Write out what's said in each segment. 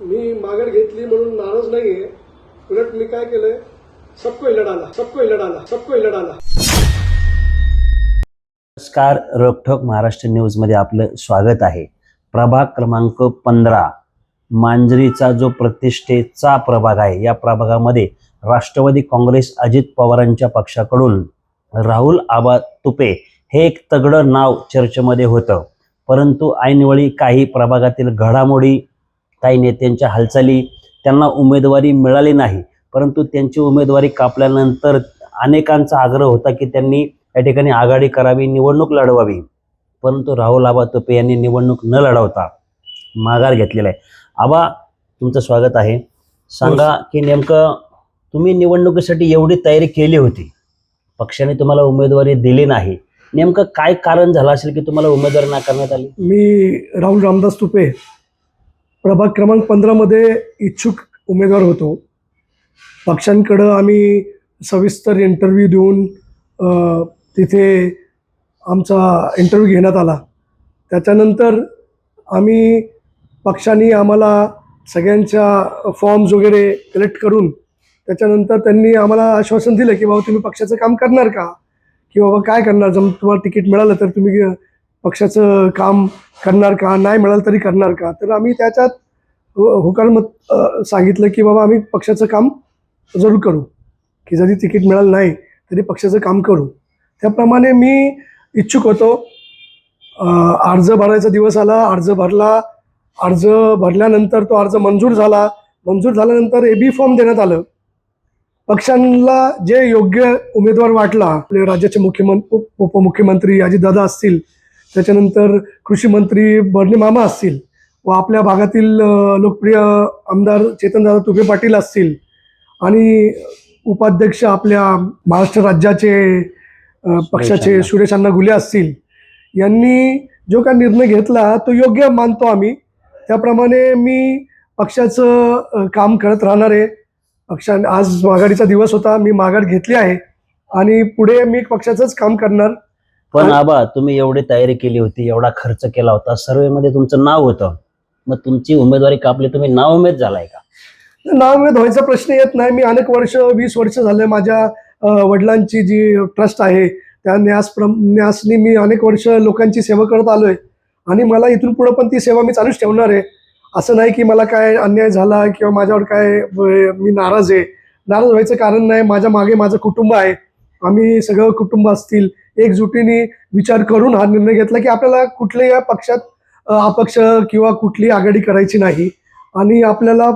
मी माघार घेतली म्हणून नाराज नाहीये. उलट मी काय केलंय? सबको लढाला सबको लढाला सबको लढाला नमस्कार रोकठोक महाराष्ट्र न्यूजमध्ये आपलं स्वागत आहे. प्रभाग क्रमांक पंधरा मांजरीचा जो प्रतिष्ठेचा प्रभाग आहे या प्रभागामध्ये राष्ट्रवादी काँग्रेस अजित पवारांच्या पक्षाकडून राहुल आबा तुपे हे एक तगडं नाव चर्चेमध्ये होतं. परंतु ऐनवेळी काही प्रभागातील घडामोडी काही नेत्यांच्या हालचाली त्यांना उमेदवारी मिळाली नाही परंतु त्यांची उमेदवारी कापल्यानंतर अनेकांचा आग्रह होता की त्यांनी या ठिकाणी आघाडी करावी निवडणूक लढवावी. परंतु राहुल आबा तुपे यांनी निवडणूक न लढवता माघार घेतलेला आहे. आबा तुमचं स्वागत आहे. सांगा की नेमकं तुम्ही निवडणुकीसाठी एवढी तयारी केली होती. पक्षाने तुम्हाला उमेदवारी दिली नाही. नेमकं काय कारण झालं असेल की तुम्हाला उमेदवारी नाकारण्यात आली? मी राहुल रामदास तुपे प्रभाग क्रमांक पंधरामध्ये इच्छुक उमेदवार होतो. पक्षांकडं आम्ही सविस्तर इंटरव्ह्यू देऊन तिथे आमचा इंटरव्ह्यू घेण्यात आला. त्याच्यानंतर आम्ही पक्षांनी आम्हाला सगळ्यांच्या फॉर्म्स वगैरे कलेक्ट करून त्याच्यानंतर त्यांनी आम्हाला आश्वासन दिलं की बाबा तुम्ही पक्षाचं काम करणार का? की बाबा काय करणार? जर तुम्हाला तिकीट मिळालं तर तुम्ही पक्षाचं काम करणार का नाही मिळालं तरी करणार का? तर आम्ही त्याच्यात हो- मत सांगितलं की बाबा आम्ही पक्षाचं काम जरूर करू. की जरी तिकीट मिळालं नाही तरी पक्षाचं काम करू. त्याप्रमाणे मी इच्छुक होतो. अर्ज भरायचा दिवस आला अर्ज भरला. अर्ज भरल्यानंतर तो अर्ज मंजूर झाला. मंजूर झाल्यानंतर ए बी फॉर्म देण्यात आलं. पक्षांना जे योग्य उमेदवार वाटला आपले राज्याचे मुख्यमंत्री उप उपमुख्यमंत्री अजितदादा असतील त्याच्यानंतर कृषी मंत्री बर्णी मामा असतील व आपल्या भागातील लोकप्रिय आमदार चेतनदादा तुपे पाटील असतील आणि उपाध्यक्ष आपल्या महाराष्ट्र राज्याचे पक्षाचे. सुरेश अण्णा. गुले असतील. यांनी जो काय निर्णय घेतला तो योग्य मानतो आम्ही. त्याप्रमाणे मी पक्षाचं काम करत राहणार आहे. पक्षा आज माघारीचा दिवस होता मी माघार घेतली आहे. आणि पुढे मी पक्षाचंच काम करणार. पण आबा तुम्ही एवढी तयारी केली होती एवढा खर्च केला होता सर्वेमध्ये तुमचं नाव होतं. मग तुमची उमेदवारी कापली तुम्ही नाव उमेद झालाय का? नाव व्हायचा प्रश्न येत नाही. मी अनेक वर्ष वीस वर्ष झाले माझ्या वडिलांची जी ट्रस्ट आहे त्या न्यास न्यासनी मी अनेक वर्ष लोकांची सेवा करत आलोय. आणि मला इथून पुढे पण ती सेवा मी चालूच ठेवणार आहे. असं नाही की मला काय अन्याय झाला किंवा माझ्यावर काय मी नाराज आहे. नाराज व्हायचं कारण नाही. माझ्या मागे माझं कुटुंब आहे. आम्ही सगळं कुटुंब असतील एकजुटीने विचार करून हा निर्णय घेतला की आपल्याला कुठल्याही या पक्षात अपक्ष किंवा कुठली आघाडी करायची नाही. आणि आपल्याला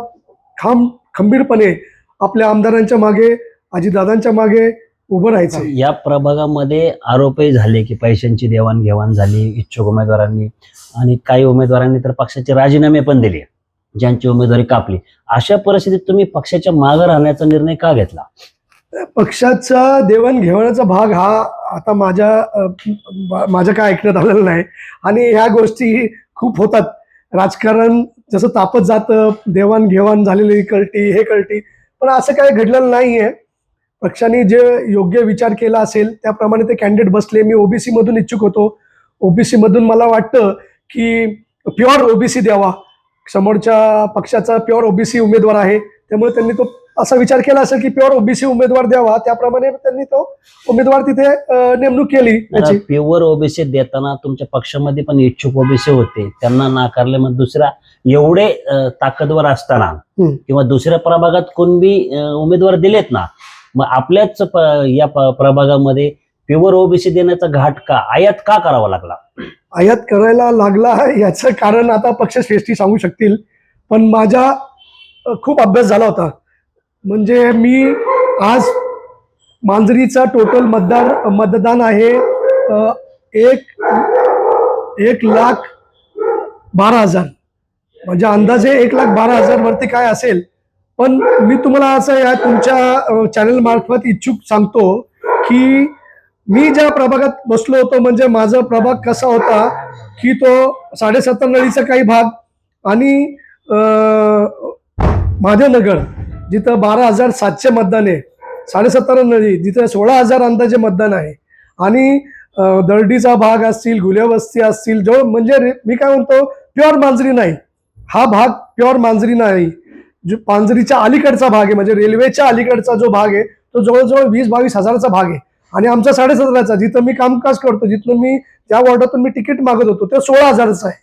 खांब खंबीरपणे आपल्या आमदारांच्या मागे आजीदादांच्या मागे उभं राहायचं या प्रभागामध्ये आरोपही झाले की पैशांची देवाणघेवाण झाली इच्छुक उमेदवारांनी आणि काही उमेदवारांनी तर पक्षाचे राजीनामे पण दिले ज्यांची उमेदवारी कापली. अशा परिस्थितीत तुम्ही पक्षाच्या मागे राहण्याचा निर्णय का घेतला? पक्षाचा देवाणघेवाणाचा भाग हा आता माझ्या माझ्या काय ऐकण्यात आलेलं नाही. आणि ह्या गोष्टी खूप होतात. राजकारण जसं तापत जातं देवाणघेवाण झालेली कळटी हे कळटी पण असं काय घडलेलं नाही आहे पक्षाने जे योग्य विचार केला असेल त्याप्रमाणे ते कॅन्डिडेट बसले. मी ओबीसी मधून इच्छुक होतो. ओबीसी मधून मला वाटतं की प्युअर ओबीसी द्यावा. समोरच्या पक्षाचा प्युअर ओबीसी उमेदवार आहे त्यामुळे त्यांनी तो असा विचार केला असेल की प्युअर ओबीसी उमेदवार द्यावा त्याप्रमाणे त्यांनी तो उमेदवार तिथे नेमणूक केली त्याची प्युअर ओबीसी देताना तुमच्या पक्षामध्ये पण इच्छुक ओबीसी होते. त्यांना नाकारले मग दुसऱ्या एवढे ताकदवर असताना. किंवा दुसऱ्या प्रभागात कोणबी उमेदवार दिलेत ना मग आपल्याच या प्रभागामध्ये प्युअर ओबीसी देण्याचा घाट का आयात का करावा लागला? आयात करायला लागला याचं कारण आता पक्षश्रेष्ठी सांगू शकतील. पण माझा खूप अभ्यास झाला होता. म्हणजे मी आज मांजरीचा टोटल मतदार मतदान आहे एक एक लाख बारा हजार. म्हणजे अंदाजे एक लाख बारा हजार वरती काय असेल. पण मी तुम्हाला असं या तुमच्या चॅनल मार्फत इच्छुक सांगतो की मी ज्या प्रभागात बसलो होतो म्हणजे माझा प्रभाग कसा होता की तो साडेसत्तर नळीचा काही भाग आणि अं, महादेवनगर जिथं बारा हजार सातशे मतदान आहे साडेसत्तर नळी जिथं सोळा हजार अंदाजे मतदान आहे. आणि दर्डीचा भाग असतील गुलेवस्ती असतील जो म्हणजे रे- मी काय म्हणतो प्युअर मांजरी नाही. हा भाग प्युअर मांजरी नाही. जो पांजरीच्या अलीकडचा भाग आहे म्हणजे रेल्वेच्या अलीकडचा जो भाग आहे तो जवळजवळ वीस बावीस हजाराचा भाग आहे. आणि आमचा साडेसतराचा जिथं मी कामकाज करतो जिथं मी त्या वॉर्डातून मी तिकीट मागत होतो ते सोळा हजाराचं आहे.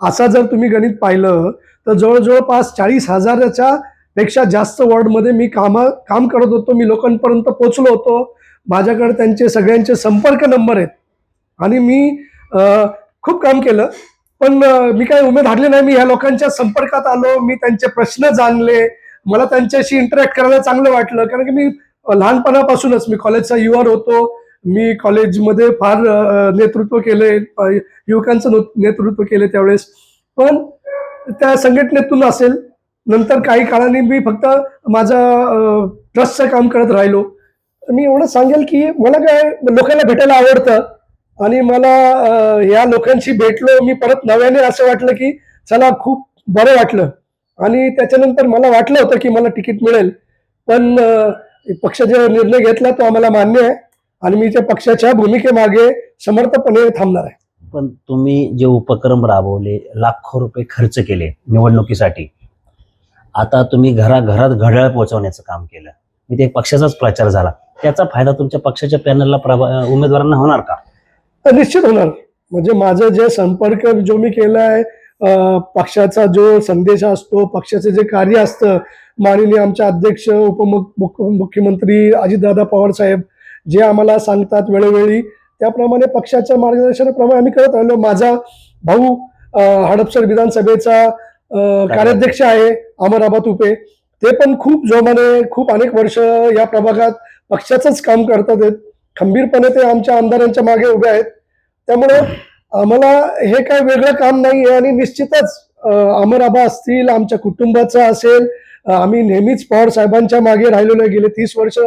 असा जर तुम्ही गणित पाहिलं तर जवळजवळ पाच चाळीस हजाराच्या पेक्षा जास्त वॉर्डमध्ये मी काम काम करत होतो. मी लोकांपर्यंत पोचलो होतो. माझ्याकडे त्यांचे सगळ्यांचे संपर्क नंबर आहेत. आणि मी खूप काम केलं. पण मी काय उमेद हारले नाही. मी ह्या लोकांच्या संपर्कात आलो. मी त्यांचे प्रश्न जाणले. मला त्यांच्याशी इंटरॅक्ट करायला चांगलं वाटलं. कारण की मी लहानपणापासूनच मी कॉलेजचा युआर होतो. मी कॉलेजमध्ये फार नेतृत्व केले. युवकांचं नेतृत्व केले त्यावेळेस. पण त्या संघटनेतून असेल नंतर काही काळाने मी फक्त माझं ट्रस्टचं काम करत राहिलो. मी एवढं सांगेल की मला काय लोकांना भेटायला आवडतं आणि मला या लोकांशी भेटलो मी परत नव्याने असं वाटलं की चला खूप बरं वाटलं. आणि त्याच्यानंतर मला वाटलं होतं की मला तिकीट मिळेल. पण पक्ष जे निर्णय घेतला तो आम्हाला मान्य आहे आणि मी त्या पक्षाच्या भूमिकेमागे समर्थपणे थांबणार आहे. पण तुम्ही जे उपक्रम राबवले लाखो रुपये खर्च केले निवडणुकीसाठी आता तुम्ही घराघरात घड्याळ पोहोचवण्याचं काम केलं. इथे एक पक्षाचाच प्रचार झाला. त्याचा फायदा तुमच्या पक्षाच्या पॅनलला प्रभा उमेदवारांना होणार का? तर निश्चित होणार. म्हणजे माझं जे संपर्क जो मी केला आहे पक्षाचा जो संदेश असतो पक्षाचं जे कार्य असतं माननीय आमचे अध्यक्ष उपमुख मुख्यमंत्री अजितदादा पवार साहेब जे आम्हाला सांगतात वेळोवेळी त्याप्रमाणे पक्षाच्या मार्गदर्शनाप्रमाणे आम्ही करत राहिलो माझा भाऊ हडपसर विधानसभेचा कार्याध्यक्ष आहे अमराबा तुपे. ते पण खूप जोमाने खूप अनेक वर्ष या प्रभागात पक्षाचंच काम करतात आहेत. खंबीरपणे ते आमच्या आमदारांच्या मागे उभे आहेत. त्यामुळे आम्हाला हे काय वेगळं काम नाही आहे आणि निश्चितच अमराबा असतील आमच्या कुटुंबाचं असेल आम्ही नेहमीच पवार साहेबांच्या मागे राहिलेलो आहे. गेले तीस वर्ष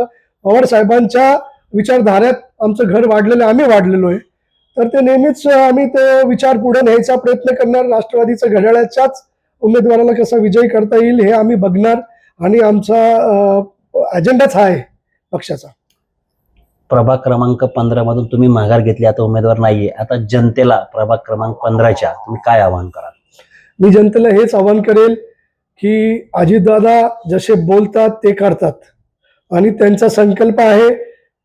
पवार साहेबांच्या विचारधाऱ्यात आमचं घर वाढलेलं आहे आम्ही वाढलेलो आहे. तर ते नेहमीच आम्ही ते विचार पुढे न्यायचा प्रयत्न करणार. राष्ट्रवादीचं घड्याळाच्याच उमेदवाराला कसा विजयी करता येईल हे आम्ही बघणार आणि आमचा अजेंडाच हा आहे पक्षाचा. प्रभाग क्रमांक पंधरा मधून तुम्ही माघार घेतली आता उमेदवार नाहीये. आता जनतेला प्रभाग क्रमांक पंधराच्या तुम्ही काय आवाहन कराल? मी जनतेला हेच आवाहन करेल की अजितदादा जसे बोलतात ते करतात. आणि त्यांचा संकल्प आहे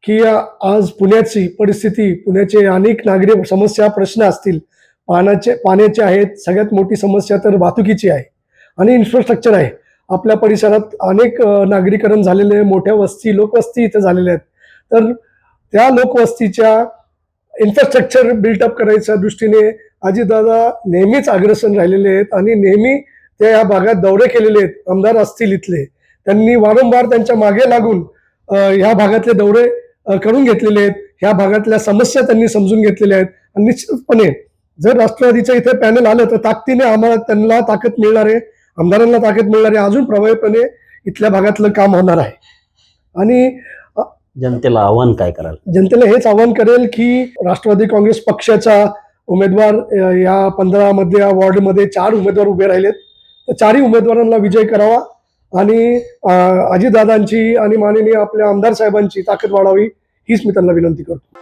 की आज पुण्याची परिस्थिती पुण्याचे अनेक नागरिक समस्या प्रश्न असतील पाण्याचे पाण्याचे आहेत सगळ्यात मोठी समस्या तर वाहतुकीची आहे. आणि इन्फ्रास्ट्रक्चर आहे. आपल्या परिसरात अनेक नागरीकरण झालेले आहे, मोठ्या वस्ती लोकवस्ती इथे झालेल्या आहेत. तर त्या लोकवस्तीच्या इन्फ्रास्ट्रक्चर बिल्टअप करायच्या दृष्टीने अजितदादा नेहमीच अग्रसन राहिलेले आहेत आणि नेहमी ते या भागात दौरे केलेले आहेत. आमदार असतील इथले. त्यांनी वारंवार त्यांच्या मागे लागून ह्या भागातले दौरे करून घेतलेले आहेत. ह्या भागातल्या समस्या त्यांनी समजून घेतलेल्या आहेत. आणि निश्चितपणे जर राष्ट्रवादीचं इथे पॅनल आलं तर ताकदीने आम्हाला त्यांना ताकद मिळणार आहे आमदारांना ताकद मिळणार आहे अजून प्रभावीपणे इथल्या भागातलं काम होणार आहे. आणि जनतेला आव्हान काय कराल? जनतेला हेच आवाहन करेल की राष्ट्रवादी काँग्रेस पक्षाचा उमेदवार या पंधरा मध्ये या वॉर्डमध्ये चार उमेदवार उभे राहिलेत. तर चारही उमेदवारांना विजय करावा आणि अजितदादांची आणि माननीय आपल्या आमदार साहेबांची ताकद वाढावी हीच मी त्यांना विनंती करतो.